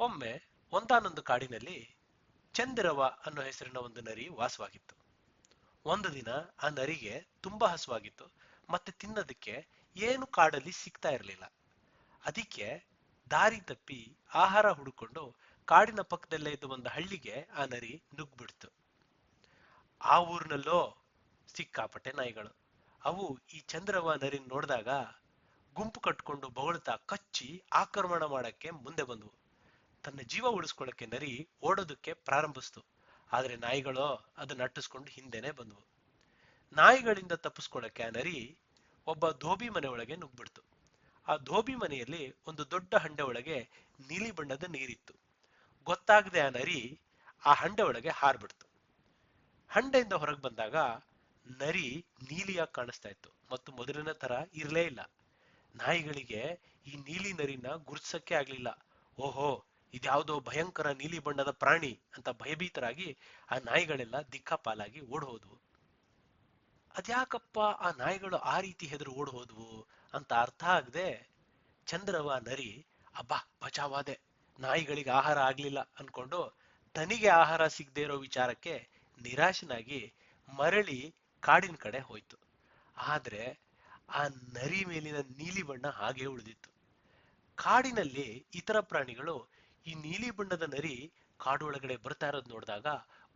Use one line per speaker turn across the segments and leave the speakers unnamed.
ಒಮ್ಮೆ ಒಂದಾನೊಂದು ಕಾಡಿನಲ್ಲಿ ಚಂದಿರವ ಅನ್ನೋ ಹೆಸರಿನ ಒಂದು ನರಿ ವಾಸವಾಗಿತ್ತು. ಒಂದು ದಿನ ಆ ನರಿಗೆ ತುಂಬಾ ಹಸುವಾಗಿತ್ತು. ಮತ್ತೆ ತಿನ್ನೋದಕ್ಕೆ ಏನು ಕಾಡಲ್ಲಿ ಸಿಗ್ತಾ ಇರಲಿಲ್ಲ. ಅದಕ್ಕೆ ದಾರಿ ತಪ್ಪಿ ಆಹಾರ ಹುಡುಕೊಂಡು ಕಾಡಿನ ಪಕ್ಕದಲ್ಲೇ ಇದ್ದ ಒಂದು ಹಳ್ಳಿಗೆ ಆ ನರಿ ನುಗ್ಬಿಡ್ತು ಆ ಊರಿನಲ್ಲೋ ಸಿಕ್ಕಾಪಟ್ಟೆ ನಾಯಿಗಳು. ಅವು ಈ ಚಂದ್ರವ ನರಿನ ನೋಡಿದಾಗ ಗುಂಪು ಕಟ್ಕೊಂಡು ಬೊಗಳ್ತಾ ಕಚ್ಚಿ ಆಕ್ರಮಣ ಮಾಡಕ್ಕೆ ಮುಂದೆ ಬಂದವು. ತನ್ನ ಜೀವ ಉಳಿಸ್ಕೊಳ್ಳಕ್ಕೆ ನರಿ ಓಡೋದಕ್ಕೆ ಪ್ರಾರಂಭಿಸ್ತು. ಆದರೆ ನಾಯಿಗಳು ಅದನ್ನ ಅಟ್ಟಿಸ್ಕೊಂಡು ಹಿಂದೆನೆ ಬಂದವು. ನಾಯಿಗಳಿಂದ ತಪ್ಪಿಸ್ಕೊಳ್ಳಕ್ಕೆ ಆ ನರಿ ಒಬ್ಬ ಧೋಬಿ ಮನೆ ಒಳಗೆ ನುಗ್ಬಿಡ್ತು. ಆ ಧೋಬಿ ಮನೆಯಲ್ಲಿ ಒಂದು ದೊಡ್ಡ ಹಂಡೆ ಒಳಗೆ ನೀಲಿ ಬಣ್ಣದ ನೀರಿತ್ತು. ಗೊತ್ತಾಗದೆ ಆ ನರಿ ಆ ಹಂಡೆ ಒಳಗೆ ಹಾರ್ಬಿಡ್ತು. ಹಂಡೆಯಿಂದ ಹೊರಗೆ ಬಂದಾಗ ನರಿ ನೀಲಿಯಾಗಿ ಕಾಣಿಸ್ತಾ ಇತ್ತು ಮತ್ತು ಮೊದಲಿನ ತರ ಇರಲೇ ಇಲ್ಲ. ನಾಯಿಗಳಿಗೆ ಈ ನೀಲಿ ನರಿನ ಗುರುತಿಸಕ್ಕೆ ಆಗ್ಲಿಲ್ಲ. ಓಹೋ ಇದ್ಯಾವುದೋ ಭಯಂಕರ ನೀಲಿ ಬಣ್ಣದ ಪ್ರಾಣಿ ಅಂತ ಭಯಭೀತರಾಗಿ ಆ ನಾಯಿಗಳೆಲ್ಲ ದಿಕ್ಕಾಪಾಲಾಗಿ ಓಡ್ ಅದ್ಯಾಕಪ್ಪ ಆ ನಾಯಿಗಳು ಆ ರೀತಿ ಹೆದರು ಓಡ್ ಅಂತ ಅರ್ಥ ಆಗದೆ ಚಂದ್ರವ ನರಿ, ಅಬ್ಬಾ, ಬಚಾವಾದೆ, ನಾಯಿಗಳಿಗೆ ಆಹಾರ ಆಗ್ಲಿಲ್ಲ ಅನ್ಕೊಂಡು ತನಿಗೆ ಆಹಾರ ಸಿಗದೆ ಇರೋ ವಿಚಾರಕ್ಕೆ ನಿರಾಶನಾಗಿ ಮರಳಿ ಕಾಡಿನ ಕಡೆ ಹೋಯ್ತು. ಆದ್ರೆ ಆ ನರಿ ಮೇಲಿನ ನೀಲಿ ಬಣ್ಣ ಹಾಗೆ ಉಳಿದಿತ್ತು. ಕಾಡಿನಲ್ಲಿ ಇತರ ಪ್ರಾಣಿಗಳು ಈ ನೀಲಿ ಬಣ್ಣದ ನರಿ ಕಾಡೊಳಗಡೆ ಬರ್ತಾ ಇರೋದ್ ನೋಡಿದಾಗ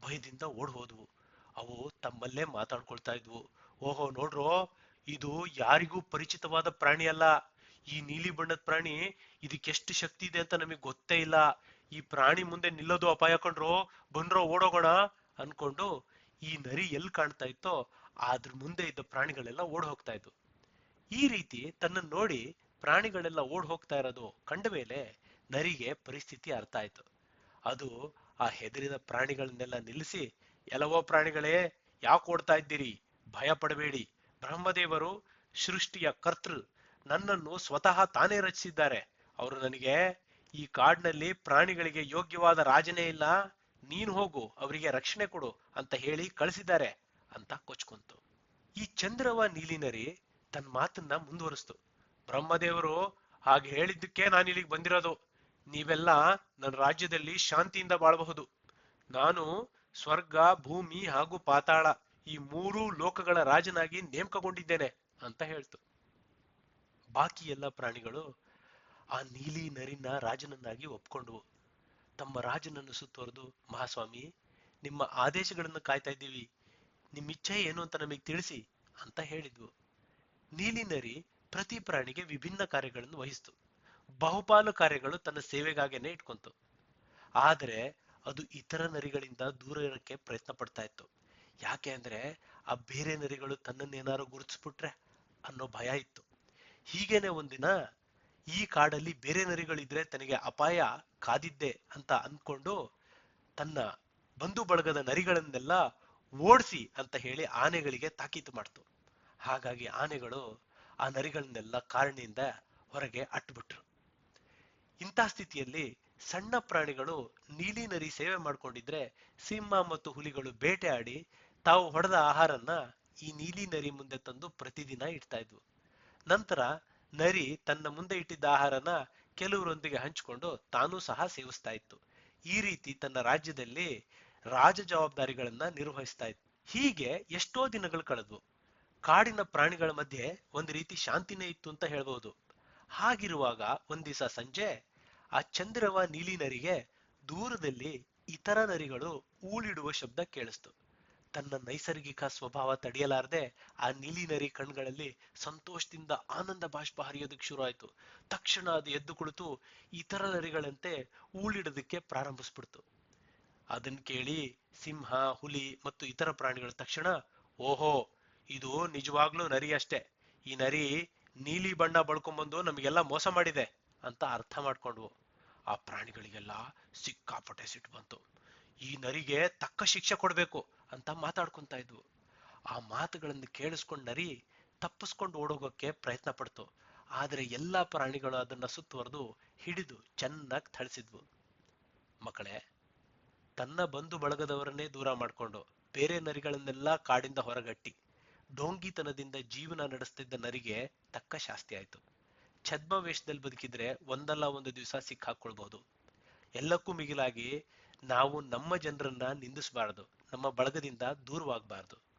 ಭಯದಿಂದ ಓಡ್ ಹೋದ್ವು. ಅವು ತಮ್ಮಲ್ಲೇ ಮಾತಾಡ್ಕೊಳ್ತಾ ಇದ್ವು. ಓಹೋ ನೋಡ್ರೋ, ಇದು ಯಾರಿಗೂ ಪರಿಚಿತವಾದ ಪ್ರಾಣಿ ಅಲ್ಲ. ಈ ನೀಲಿ ಬಣ್ಣದ ಪ್ರಾಣಿ ಇದಕ್ಕೆಷ್ಟು ಶಕ್ತಿ ಇದೆ ಅಂತ ನಮಗೆ ಗೊತ್ತೇ ಇಲ್ಲ. ಈ ಪ್ರಾಣಿ ಮುಂದೆ ನಿಲ್ಲೋದು ಅಪಾಯ ಕಂಡ್ರೋ ಬಂದ್ರೋ ಓಡೋಗೋಣ ಅನ್ಕೊಂಡು ಈ ನರಿ ಎಲ್ಲಿ ಕಾಣ್ತಾ ಇತ್ತೋ ಅದ್ರ ಮುಂದೆ ಇದ್ದ ಪ್ರಾಣಿಗಳೆಲ್ಲ ಓಡ್ ಹೋಗ್ತಾ ಇದ್ವು. ಈ ರೀತಿ ತನ್ನನ್ನು ನೋಡಿ ಪ್ರಾಣಿಗಳೆಲ್ಲ ಓಡ್ ಹೋಗ್ತಾ ಇರೋದು ಕಂಡ ಮೇಲೆ ನರಿಗೆ ಪರಿಸ್ಥಿತಿ ಅರ್ಥ ಆಯ್ತು. ಅದು ಆ ಹೆದರಿದ ಪ್ರಾಣಿಗಳನ್ನೆಲ್ಲ ನಿಲ್ಲಿಸಿ, ಎಲ್ಲವೋ ಪ್ರಾಣಿಗಳೇ, ಯಾಕೆ ಓಡ್ತಾ ಇದ್ದೀರಿ? ಭಯ ಪಡಬೇಡಿ. ಬ್ರಹ್ಮದೇವರು ಸೃಷ್ಟಿಯ ಕರ್ತೃ. ನನ್ನನ್ನು ಸ್ವತಃ ತಾನೇ ರಚಿಸಿದ್ದಾರೆ. ಅವರು ನನಗೆ, ಈ ಕಾಡಿನಲ್ಲಿ ಪ್ರಾಣಿಗಳಿಗೆ ಯೋಗ್ಯವಾದ ರಾಜನೇ ಇಲ್ಲ. ನೀನು ಹೋಗು, ಅವರಿಗೆ ರಕ್ಷಣೆ ಕೊಡು ಅಂತ ಹೇಳಿ ಕಳಿಸಿದ್ದಾರೆ ಅಂತ ಕೊಚ್ಕೊಂತು. ಈ ಚಂದ್ರವ ನೀಲಿನರಿ ತನ್ನ ಮಾತನ್ನ ಮುಂದುವರಿಸ್ತು. ಬ್ರಹ್ಮದೇವರು ಹಾಗೆ ಹೇಳಿದ್ದಕ್ಕೆ ನಾನು ಇಲ್ಲಿಗೆ ಬಂದಿರೋದು. ನೀವೆಲ್ಲ ನನ್ನ ರಾಜ್ಯದಲ್ಲಿ ಶಾಂತಿಯಿಂದ ಬಾಳಬಹುದು. ನಾನು ಸ್ವರ್ಗ, ಭೂಮಿ ಹಾಗೂ ಪಾತಾಳ ಈ ಮೂರೂ ಲೋಕಗಳ ರಾಜನಾಗಿ ನೇಮಕಗೊಂಡಿದ್ದೇನೆ ಅಂತ ಹೇಳ್ತು. ಬಾಕಿ ಎಲ್ಲ ಪ್ರಾಣಿಗಳು ಆ ನೀಲಿ ನರಿನ ರಾಜನನ್ನಾಗಿ ಒಪ್ಕೊಂಡವು. ತಮ್ಮ ರಾಜನನ್ನು ಸುತ್ತುವರೆದು ಮಹಾಸ್ವಾಮಿ, ನಿಮ್ಮ ಆದೇಶಗಳನ್ನು ಕಾಯ್ತಾ ಇದ್ದೀವಿ. ನಿಮ್ಮ ಇಚ್ಛೆ ಏನು ಅಂತ ನಮಗೆ ತಿಳಿಸಿ ಅಂತ ಹೇಳಿದ್ವು. ನೀಲಿ ನರಿ ಪ್ರತಿ ಪ್ರಾಣಿಗೆ ವಿಭಿನ್ನ ಕಾರ್ಯಗಳನ್ನು ವಹಿಸ್ತು. ಬಹುಪಾಲು ಕಾರ್ಯಗಳು ತನ್ನ ಸೇವೆಗಾಗೇನೆ ಇಟ್ಕೊಂತು. ಆದರೆ ಅದು ಇತರ ನರಿಗಳಿಂದ ದೂರ ಇರೋಕ್ಕೆ ಪ್ರಯತ್ನ ಪಡ್ತಾ ಇತ್ತು. ಯಾಕೆ ಅಂದ್ರೆ ಆ ಬೇರೆ ನರಿಗಳು ತನ್ನನ್ನೇನಾರು ಗುರುತಿಸ್ಬಿಟ್ರೆ ಅನ್ನೋ ಭಯ ಇತ್ತು. ಹೀಗೇನೆ ಒಂದಿನ ಈ ಕಾಡಲ್ಲಿ ಬೇರೆ ನರಿಗಳಿದ್ರೆ ತನಗೆ ಅಪಾಯ ಕಾದಿದ್ದೆ ಅಂತ ಅಂದ್ಕೊಂಡು ತನ್ನ ಬಂಧು ಬಳಗದ ನರಿಗಳನ್ನೆಲ್ಲ ಓಡಿಸಿ ಅಂತ ಹೇಳಿ ಆನೆಗಳಿಗೆ ತಾಕೀತು ಮಾಡ್ತು. ಹಾಗಾಗಿ ಆನೆಗಳು ಆ ನರಿಗಳನ್ನೆಲ್ಲ ಕಾರಣಿಯಿಂದ ಹೊರಗೆ ಅಟ್ಬಿಟ್ರು. ಇಂಥ ಸ್ಥಿತಿಯಲ್ಲಿ ಸಣ್ಣ ಪ್ರಾಣಿಗಳು ನೀಲಿ ನರಿ ಸೇವೆ ಮಾಡ್ಕೊಂಡಿದ್ರೆ ಸಿಂಹ ಮತ್ತು ಹುಲಿಗಳು ಬೇಟೆಯಾಡಿ ತಾವು ಹೊಡೆದ ಆಹಾರನ್ನ ಈ ನೀಲಿ ನರಿ ಮುಂದೆ ತಂದು ಪ್ರತಿದಿನ ಇಡ್ತಾ ಇದ್ವು. ನಂತರ ನರಿ ತನ್ನ ಮುಂದೆ ಇಟ್ಟಿದ್ದ ಆಹಾರನ ಕೆಲವರೊಂದಿಗೆ ಹಂಚಿಕೊಂಡು ತಾನೂ ಸಹ ಸೇವಿಸ್ತಾ ಇತ್ತು. ಈ ರೀತಿ ತನ್ನ ರಾಜ್ಯದಲ್ಲಿ ರಾಜ ಜವಾಬ್ದಾರಿಗಳನ್ನ ನಿರ್ವಹಿಸ್ತಾ ಇತ್ತು. ಹೀಗೆ ಎಷ್ಟೋ ದಿನಗಳು ಕಳೆದ್ವು. ಕಾಡಿನ ಪ್ರಾಣಿಗಳ ಮಧ್ಯೆ ಒಂದು ರೀತಿ ಶಾಂತಿನೇ ಇತ್ತು ಅಂತ ಹೇಳ್ಬಹುದು. ಹಾಗಿರುವಾಗ ಒಂದಿಸ ಸಂಜೆ ಆ ಚಂದ್ರವ ನೀಲಿ ನರಿಗೆ ದೂರದಲ್ಲಿ ಇತರ ನರಿಗಳು ಊಳಿಡುವ ಶಬ್ದ ಕೇಳಿಸ್ತು. ತನ್ನ ನೈಸರ್ಗಿಕ ಸ್ವಭಾವ ತಡೆಯಲಾರದೆ ಆ ನೀಲಿ ನರಿ ಕಣ್ಗಳಲ್ಲಿ ಸಂತೋಷದಿಂದ ಆನಂದ ಬಾಷ್ಪ ಹರಿಯೋದಕ್ಕೆ ಶುರು ತಕ್ಷಣ ಅದು ಎದ್ದು ಕುಳಿತು ಇತರ ನರಿಗಳಂತೆ ಊಳಿಡೋದಕ್ಕೆ ಪ್ರಾರಂಭಿಸ್ಬಿಡ್ತು. ಅದನ್ ಕೇಳಿ ಸಿಂಹ, ಹುಲಿ ಮತ್ತು ಇತರ ಪ್ರಾಣಿಗಳ ತಕ್ಷಣ, ಓಹೋ, ಇದು ನಿಜವಾಗ್ಲೂ ನರಿ ಅಷ್ಟೇ. ಈ ನರಿ ನೀಲಿ ಬಣ್ಣ ಬಳ್ಕೊಂಡ್ಬಂದು ನಮಗೆಲ್ಲ ಮೋಸ ಮಾಡಿದೆ ಅಂತ ಅರ್ಥ ಮಾಡ್ಕೊಂಡ್ವು. ಆ ಪ್ರಾಣಿಗಳಿಗೆಲ್ಲ ಸಿಕ್ಕಾಪಟ್ಟೆ ಸಿಟ್ಟು ಬಂತು. ಈ ನರಿಗೆ ತಕ್ಕ ಶಿಕ್ಷೆ ಕೊಡ್ಬೇಕು ಅಂತ ಮಾತಾಡ್ಕೊಂತ ಇದ್ವು. ಆ ಮಾತುಗಳನ್ನು ಕೇಳಿಸ್ಕೊಂಡ್ ನರಿ ತಪ್ಪಿಸ್ಕೊಂಡು ಓಡೋಗೋಕೆ ಪ್ರಯತ್ನ ಪಡ್ತು. ಆದ್ರೆ ಎಲ್ಲಾ ಪ್ರಾಣಿಗಳು ಅದನ್ನ ಸುತ್ತುವರೆದು ಹಿಡಿದು ಚೆನ್ನಾಗಿ ಥಳಿಸಿದ್ವು. ಮಕ್ಕಳೇ, ತನ್ನ ಬಂಧು ಬಳಗದವರನ್ನೇ ದೂರ ಮಾಡ್ಕೊಂಡು ಬೇರೆ ನರಿಗಳನ್ನೆಲ್ಲ ಕಾಡಿಂದ ಹೊರಗಟ್ಟಿ ಡೋಂಗಿತನದಿಂದ ಜೀವನ ನಡೆಸ್ತಿದ್ದ ನರಿಗೆ ತಕ್ಕ ಶಾಸ್ತಿ ಆಯ್ತು. ಛದ್ಮ ವೇಷದಲ್ಲಿ ಬದುಕಿದ್ರೆ ಒಂದಲ್ಲ ಒಂದು ದಿವಸ ಸಿಕ್ಕಾಕೊಳ್ಬಹುದು ಎಲ್ಲಕ್ಕೂ ಮಿಗಿಲಾಗಿ ನಾವು ನಮ್ಮ ಜನರನ್ನ ನಿಂದಿಸಬಾರದು, ನಮ್ಮ ಬಳಗದಿಂದ ದೂರವಾಗಬಾರದು.